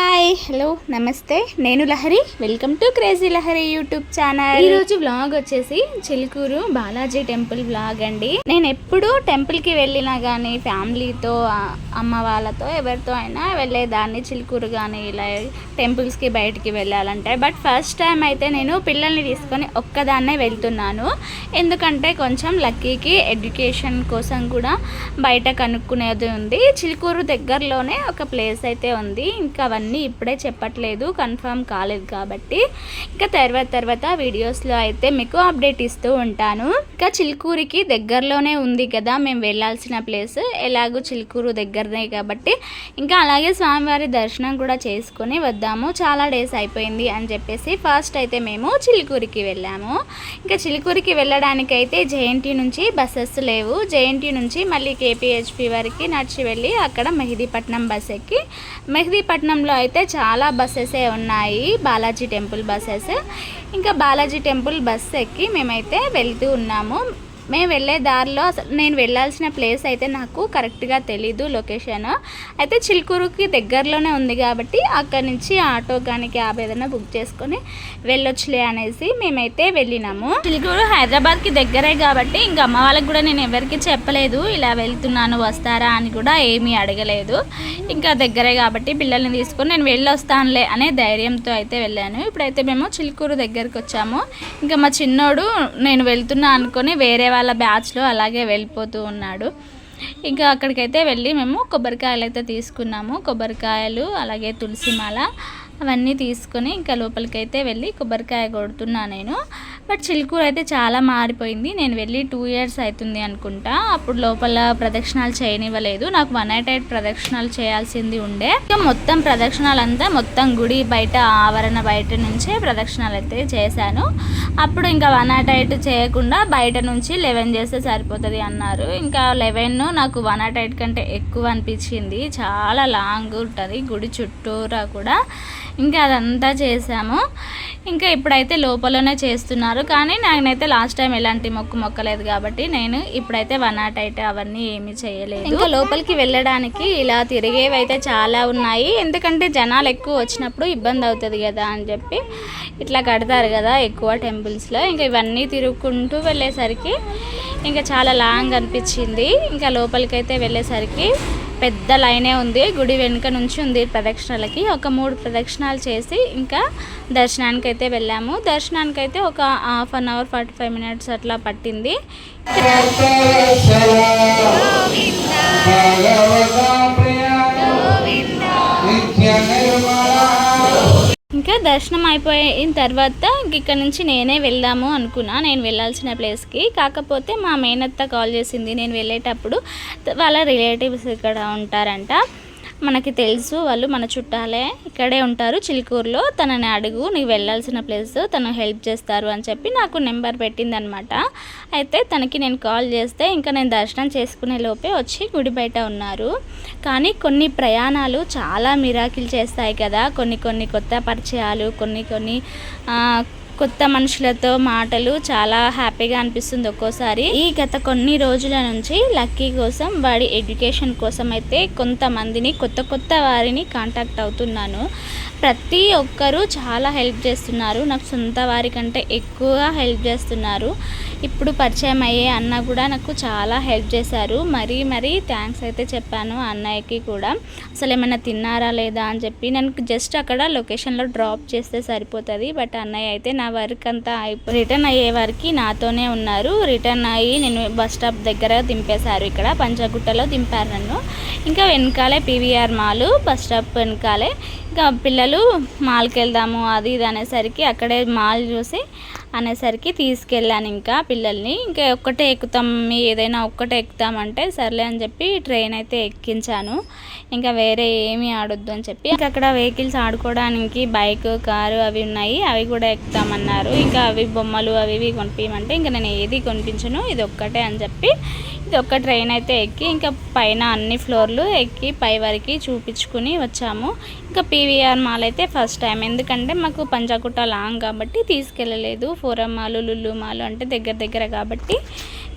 Hi hello నమస్తే. నేను Lahari. Welcome to crazy Lahari YouTube channel. ఈరోజు వ్లాగ్ వచ్చేసి చిలుకూరు బాలాజీ టెంపుల్ వ్లాగ్ అండి. నేను ఎప్పుడు టెంపుల్కి వెళ్ళినా కానీ ఫ్యామిలీతో అమ్మ వాళ్ళతో ఎవరితో అయినా వెళ్ళేదాన్ని చిలుకూరు కానీ ఇలా టెంపుల్స్కి బయటికి వెళ్ళాలంటే. బట్ ఫస్ట్ టైం అయితే నేను పిల్లల్ని తీసుకొని ఒక్కదాన్నే వెళ్తున్నాను. ఎందుకంటే కొంచెం లక్కీకి ఎడ్యుకేషన్ కోసం కూడా బయట కనుక్కునేది ఉంది. చిలుకూరు దగ్గరలోనే ఒక ప్లేస్ అయితే ఉంది. ఇంకా అవన్నీ ఇప్పుడే చెప్పట్లేదు కన్ఫర్మ్ కాలేదు కాబట్టి. ఇంకా తర్వాత తర్వాత వీడియోస్లో అయితే మీకు అప్డేట్ ఇస్తూ ఉంటాను. ఇంకా చిలుకూరికి దగ్గరలోనే ఉంది కదా మేము వెళ్ళాల్సిన ప్లేస్. ఎలాగో చిలుకూరు దగ్గరనే కాబట్టి. ఇంకా అలాగే స్వామివారి దర్శనం కూడా చేసుకొని వద్దాము. చాలా డేస్ అయిపోయింది అని చెప్పేసి ఫస్ట్ అయితే మేము చిలుకూరికి వెళ్ళాము. ఇంకా చిలుకూరికి వెళ్ళడానికి అయితే జేఎన్టీ నుంచి బస్సెస్ లేవు. జేఎన్టీ నుంచి మళ్ళీ కేపీహెచ్పి వరకు నడిచి వెళ్ళి అక్కడ మెహదీపట్నం బస్ ఎక్కి మెహదీపట్నంలో అయితే చాలా బస్సెసే ఉన్నాయి. బాలాజీ టెంపుల్ బస్సెస్ ఇంకా బాలాజీ టెంపుల్ బస్ ఎక్కి మేమైతే వెళ్తూ ఉన్నాము. మేము వెళ్ళే దారిలో అసలు నేను వెళ్ళాల్సిన ప్లేస్ అయితే నాకు కరెక్ట్గా తెలీదు లొకేషన్. అయితే చిలుకూరుకి దగ్గరలోనే ఉంది కాబట్టి అక్కడి నుంచి ఆటో కానీ క్యాబ్ ఏదైనా బుక్ చేసుకొని వెళ్ళొచ్చులే అనేసి మేమైతే వెళ్ళినాము. చిలుకూరు హైదరాబాద్కి దగ్గరే కాబట్టి ఇంకా అమ్మ వాళ్ళకి కూడా నేను ఎవరికి చెప్పలేదు ఇలా వెళ్తున్నాను వస్తారా? అని కూడా ఏమీ అడగలేదు. ఇంకా దగ్గరే కాబట్టి పిల్లల్ని తీసుకొని నేను వెళ్ళొస్తానులే అనే ధైర్యంతో అయితే వెళ్ళాను. ఇప్పుడైతే మేము చిలుకూరు దగ్గరికి వచ్చాము. ఇంకా మా చిన్నోడు నేను వెళ్తున్నా అనుకొని వేరే వాళ్ళ బ్యాచ్లో అలాగే వెళ్ళిపోతూ ఉన్నాడు. ఇంకా అక్కడికైతే వెళ్ళి మేము కొబ్బరికాయలు అయితే తీసుకున్నాము. కొబ్బరికాయలు అలాగే తులసి మాల అవన్నీ తీసుకొని ఇంకా లోపలికైతే వెళ్ళి కొబ్బరికాయ కొడుతున్నా నేను. బట్ చిలుకూరు అయితే చాలా మారిపోయింది. నేను వెళ్ళి టూ ఇయర్స్ అవుతుంది అనుకుంటా. అప్పుడు లోపల ప్రదక్షిణాలు చేయనివ్వలేదు. నాకు వన్ ఎయిట్ ఎయిట్ ప్రదక్షిణాలు చేయాల్సింది ఉండే. ఇంకా మొత్తం ప్రదక్షిణాలు అంతా మొత్తం గుడి బయట ఆవరణ బయట నుంచే ప్రదక్షిణాలు అయితే చేశాను. అప్పుడు ఇంకా వన్ ఎయిట్ ఎయిట్ చేయకుండా బయట నుంచి లెవెన్ చేస్తే సరిపోతుంది అన్నారు. ఇంకా లెవెన్ నాకు వన్ నాట్ ఎయిట్ కంటే ఎక్కువ అనిపించింది. చాలా లాంగ్ ఉంటుంది గుడి చుట్టూరా కూడా. ఇంకా అదంతా చేసాము ఇంకా ఇప్పుడైతే లోపలనే చేస్తున్నారు. కానీ నాకైతే లాస్ట్ టైం ఎలాంటి మొక్కు మొక్కలేదు కాబట్టి నేను ఇప్పుడైతే వన్ నాట్ ఎయిట్ అవన్నీ ఏమీ చేయలేదు. ఇంకా లోపలికి వెళ్ళడానికి ఇలా తిరిగేవి అయితే చాలా ఉన్నాయి. ఎందుకంటే జనాలు ఎక్కువ వచ్చినప్పుడు ఇబ్బంది అవుతుంది కదా అని చెప్పి ఇట్లా కడతారు కదా ఎక్కువ టెంపుల్స్లో ఇంకా ఇవన్నీ తిరుగుకుంటూ వెళ్ళేసరికి ఇంకా చాలా లాంగ్ అనిపించింది. ఇంకా లోపలికైతే వెళ్ళేసరికి పెద్ద లైనే ఉంది. గుడి వెనుక నుంచి ఉంది ప్రదక్షిణలకి. ఒక మూడు ప్రదక్షిణాలు చేసి ఇంకా దర్శనానికి అయితే వెళ్ళాము. దర్శనానికి అయితే ఒక half an hour forty five minutes అట్లా పట్టింది. ఇంకా దర్శనం అయిపోయిన తర్వాత ఇంక ఇక్కడ నుంచి నేనే వెళ్దాము అనుకున్నా. నేను వెళ్ళాల్సిన ప్లేస్కి. కాకపోతే మా మేనత్త కాల్ చేసింది. నేను వెళ్ళేటప్పుడు వాళ్ళ రిలేటివ్స్ ఇక్కడ ఉంటారంట. మనకి తెలుసు వాళ్ళు మన చుట్టాలే ఇక్కడే ఉంటారు చిలుకూరులో. తనని అడుగు నీకు వెళ్ళాల్సిన ప్లేస్ తను హెల్ప్ చేస్తారు అని చెప్పి నాకు నెంబర్ పెట్టిందనమాట అయితే తనకి నేను కాల్ చేస్తే ఇంకా నేను దర్శనం చేసుకునే లోపే వచ్చి గుడి బయట ఉన్నారు. కానీ కొన్ని ప్రయాణాలు చాలా మిరాకిల్ చేస్తాయి కదా. కొన్ని కొన్ని కొత్త పరిచయాలు కొన్ని కొన్ని కొత్త మనుషులతో మాటలు చాలా హ్యాపీగా అనిపిస్తుంది ఒక్కోసారి. ఈ గత కొన్ని రోజుల నుంచి లక్కీ కోసం వాడి ఎడ్యుకేషన్ కోసం అయితే కొంతమందిని కొత్త కొత్త వారిని కాంటాక్ట్ అవుతున్నాను. ప్రతి ఒక్కరూ చాలా హెల్ప్ చేస్తున్నారు. నాకు సొంత వారి కంటే ఎక్కువ హెల్ప్ చేస్తున్నారు. ఇప్పుడు పరిచయం అయ్యే అన్న కూడా నాకు చాలా హెల్ప్ చేశారు. మరీ మరీ థ్యాంక్స్ అయితే చెప్పాను అన్నయ్యకి కూడా. అసలు ఏమైనా తిన్నారా లేదా అని చెప్పి నన్ను జస్ట్ అక్కడ లొకేషన్లో డ్రాప్ చేస్తే సరిపోతుంది. బట్ అన్నయ్య అయితే నా వర్క్ అంతా అయిపో రిటర్న్ అయ్యే వరకు నాతోనే ఉన్నారు. రిటర్న్ అయ్యి నేను బస్ స్టాప్ దగ్గర దింపేశారు ఇక్కడ. పంచగుట్టలో దింపారు నన్ను. ఇంకా వెనకాలే పీవీఆర్ మాల్ బస్ స్టాప్ వెనకాలే ఇంకా పిల్లలు మాల్కి వెళ్దాము అది ఇది అనేసరికి అక్కడే మాల్ చూసి అనేసరికి తీసుకెళ్ళాను ఇంకా పిల్లల్ని. ఇంకా ఒక్కటే ఎక్కుతాం ఏదైనా ఒక్కటే ఎక్కుతామంటే సర్లే అని చెప్పి ట్రైన్ అయితే ఎక్కించాను. ఇంకా వేరే ఏమీ ఆడొద్దు అని చెప్పి. ఇంకా అక్కడ వెహికల్స్ ఆడుకోవడానికి బైక్ కారు అవి ఉన్నాయి అవి కూడా ఎక్కుతామన్నారు. ఇంకా అవి బొమ్మలు అవి ఇవి కొనిపించమంటే ఇంకా నేను ఏది కొనిపించను ఇది ఒక్కటే అని చెప్పి ఇది ట్రైన్ అయితే ఎక్కి ఇంకా పైన అన్ని ఫ్లోర్లు ఎక్కి పై వరకు చూపించుకుని వచ్చాము. ఇంకా పీవీఆర్ మాల్ అయితే ఫస్ట్ టైం ఎందుకంటే మాకు పంజాగుట్ట లాంగ్ కాబట్టి తీసుకెళ్ళలేదు. ఫోరం మాల్ లుల్లు మాల్ అంటే దగ్గర దగ్గర కాబట్టి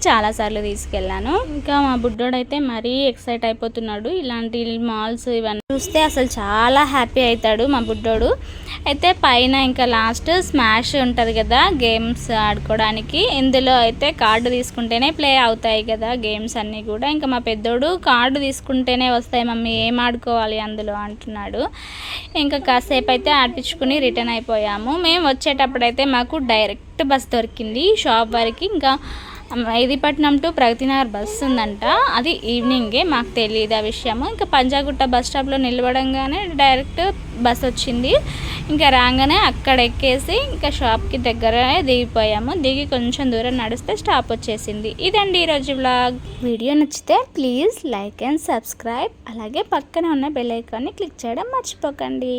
చాలాసార్లు తీసుకెళ్ళాను. ఇంకా మా బుడ్డోడు అయితే మరీ ఎక్సైట్ అయిపోతున్నాడు. ఇలాంటి మాల్స్ ఇవన్నీ చూస్తే అసలు చాలా హ్యాపీ అవుతాడు మా బుడ్డోడు. అయితే పైన ఇంకా లాస్ట్ స్మాష్ ఉంటుంది కదా గేమ్స్ ఆడుకోవడానికి. ఇందులో అయితే కార్డు తీసుకుంటేనే ప్లే అవుతాయి కదా గేమ్స్ అన్నీ కూడా. ఇంకా మా పెద్దోడు కార్డు తీసుకుంటేనే వస్తాయి మమ్మీ ఏం ఆడుకోవాలి అందులో? అంటున్నాడు. ఇంకా కాసేపు అయితే ఆడిపించుకుని రిటర్న్ అయిపోయాము. మేము వచ్చేటప్పుడు అయితే మాకు డైరెక్ట్ బస్ దొరికింది షాప్ వరకు. ఇంకా మెహదీపట్నం టు ప్రగతినగర్ బస్సు ఉందంట. అది ఈవినింగే మాకు తెలియదు ఆ విషయము. ఇంకా పంజాగుట్ట బస్ స్టాప్లో నిలబడంగానే డైరెక్ట్ బస్ వచ్చింది. ఇంకా రాగానే అక్కడ ఎక్కేసి ఇంకా షాప్కి దగ్గరనే దిగిపోయాము. దిగి కొంచెం దూరం నడిస్తే స్టాప్ వచ్చేసింది. ఇదండి ఈరోజు వ్లాగ్. వీడియో నచ్చితే ప్లీజ్ లైక్ అండ్ సబ్స్క్రైబ్. అలాగే పక్కనే ఉన్న బెల్ ఐకాన్ని క్లిక్ చేయడం మర్చిపోకండి.